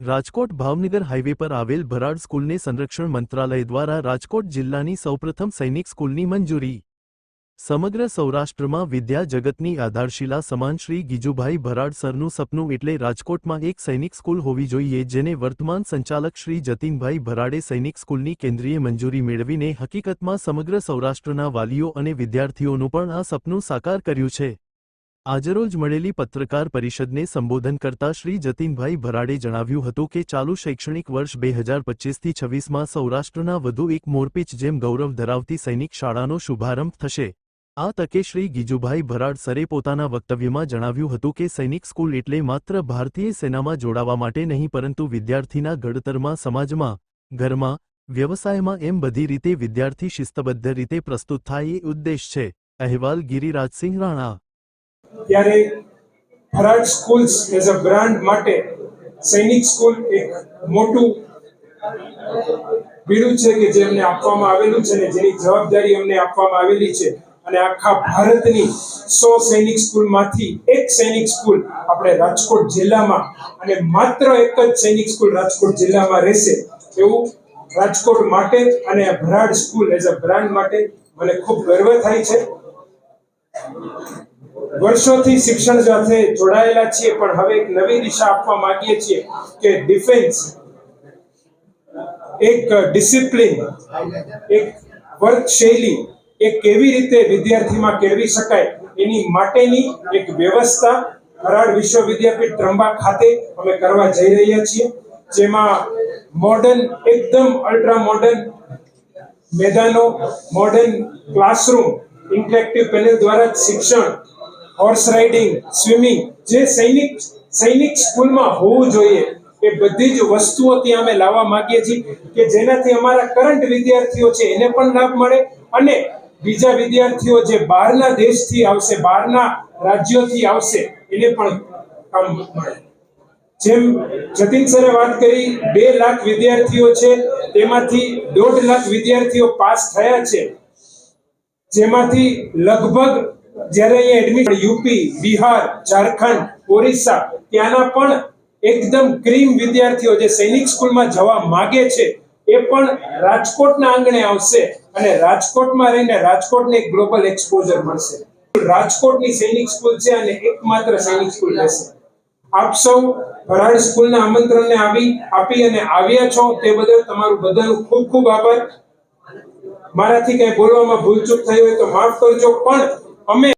Rajkot Bhavnagar highway પર આવેલ ભરાડ સ્કૂલને સંરક્ષણ મંત્રાલય દ્વારા રાજકોટ જિલ્લાની સૌપ્રથમ સૈનિક સ્કૂલની મંજૂરી. સમગ્ર સૌરાષ્ટ્રમાં વિદ્યા જગતની આધારશિલા સમાન શ્રી ગીજુભાઈ ભરાડ સરનું સપનું એટલે રાજકોટમાં એક સૈનિક સ્કૂલ હોવી જોઈએ જેને વર્તમાન સંચાલક શ્રી જતીનભાઈ ભરાડે સૈનિક સ્કૂલની કેન્દ્રીય મંજૂરી મેળવીને હકીકતમાં સમગ્ર સૌરાષ્ટ્રના વાલીઓ અને વિદ્યાર્થીઓનું પણ આ સપનું સાકાર કર્યું છે. આજરોજ મળેલી પત્રકાર પરિષદને સંબોધન કરતા શ્રી જતીનભાઈ ભરાડે જણાવ્યું હતું કે ચાલુ શૈક્ષણિક વર્ષ બે હજાર પચીસથી છવ્વીસમાં સૌરાષ્ટ્રના વધુ એક મોરપીચ જેમ ગૌરવ ધરાવતી સૈનિક શાળાનો શુભારંભ થશે. આ તકે શ્રી ગીજુભાઈ ભરાડ સરે પોતાના વક્તવ્યમાં જણાવ્યું હતું કે સૈનિક સ્કૂલ એટલે માત્ર ભારતીય સેનામાં જોડાવા માટે નહીં પરંતુ વિદ્યાર્થીના ઘડતરમાં, સમાજમાં, ઘરમાં, વ્યવસાયમાં એમ બધી રીતે વિદ્યાર્થી શિસ્તબદ્ધ રીતે પ્રસ્તુત થાય એ ઉદ્દેશ છે. અહેવાલ ગિરિરાજસિંહ રાણા ત્યારે ફરાડ સ્કૂલ્સ એઝ અ બ્રાન્ડ માટે સૈનિક સ્કૂલ એક મોટું બીડું છે કે જે અમને આપવામાં આવેલું છે ને જેની જવાબદારી અમને આપવામાં આવેલી છે. અને આખા ભારતની સો સૈનિક સ્કૂલમાંથી એક સૈનિક સ્કૂલ આપણે રાજકોટ જિલ્લામાં અને માત્ર એક જ સૈનિક સ્કૂલ રાજકોટ જિલ્લામાં રહેશે. એવું રાજકોટ માટે અને Bharad school as a brand માટે મને ખૂબ ગર્વ થાય છે. વર્ષોથી શિક્ષણ સાથે જોડાયેલા છીએ, પણ હવે એક નવી દિશા આપવા માંગીએ છીએ કે ડિફેન્સ એક ડિસિપ્લિન, એક વર્ક શૈલી એ કેવી રીતે વિદ્યાર્થીમાં કેળવી શકાય, એની માટેની એક વ્યવસ્થા કરાડ વિશ્વવિદ્યાપીઠ ત્રંબા ખાતે અમે કરવા જઈ રહ્યા છીએ, જેમાં મોડર્ન, એકદમ અલ્ટ્રા મોડર્ન મેદાનો, મોડર્ન ક્લાસરૂમ ઇન્ટરેક્ટિવ પેનલ દ્વારા શિક્ષણ હોર્સ રાઇડિંગ સ્વિમિંગ જે સૈનિક સૈનિક સ્કૂલમાં હોવું જોઈએ એ બધી જ વસ્તુઓ ત્યાં અમે લાવવા માંગીએ છીએ કે જેનાથી અમારા કરંટ વિદ્યાર્થીઓ છે એને પણ લાભ મળે અને બીજા વિદ્યાર્થીઓ જે બહારના દેશથી આવશે, બહારના રાજ્યોથી આવશે, એને પણ કામ મળે. જેમ જતીન સરે વાત કરી, બે લાખ વિદ્યાર્થીઓ છે, તેમાંથી દોઢ લાખ વિદ્યાર્થીઓ પાસ થયા છે. જેમાંથી લગભગ જ્યારે અહીંયા એડમિટ યુપી, બિહાર, ઝારખંડ, ઓરિસ્સા, ત્યાંના પણ એકદમ ક્રીમ વિદ્યાર્થીઓ જે સૈનિક સ્કૂલમાં જવા માગે છે, એ પણ રાજકોટના આંગણે આવશે અને રાજકોટમાં રહીને રાજકોટને એક ગ્લોબલ એક્સપોઝર મળશે. રાજકોટની સૈનિક સ્કૂલ છે અને એકમાત્ર સૈનિક સ્કૂલ રહેશે. આપ સૌ ભરાડ સ્કૂલના આમંત્રણને આવી આપી અને આવ્યા છો તે બદલ તમારું બધાનું ખૂબ ખૂબ આભાર. મારાથી કઈ બોલવામાં ભૂલચૂક થઈ હોય તો માફ કરજો પણ અમે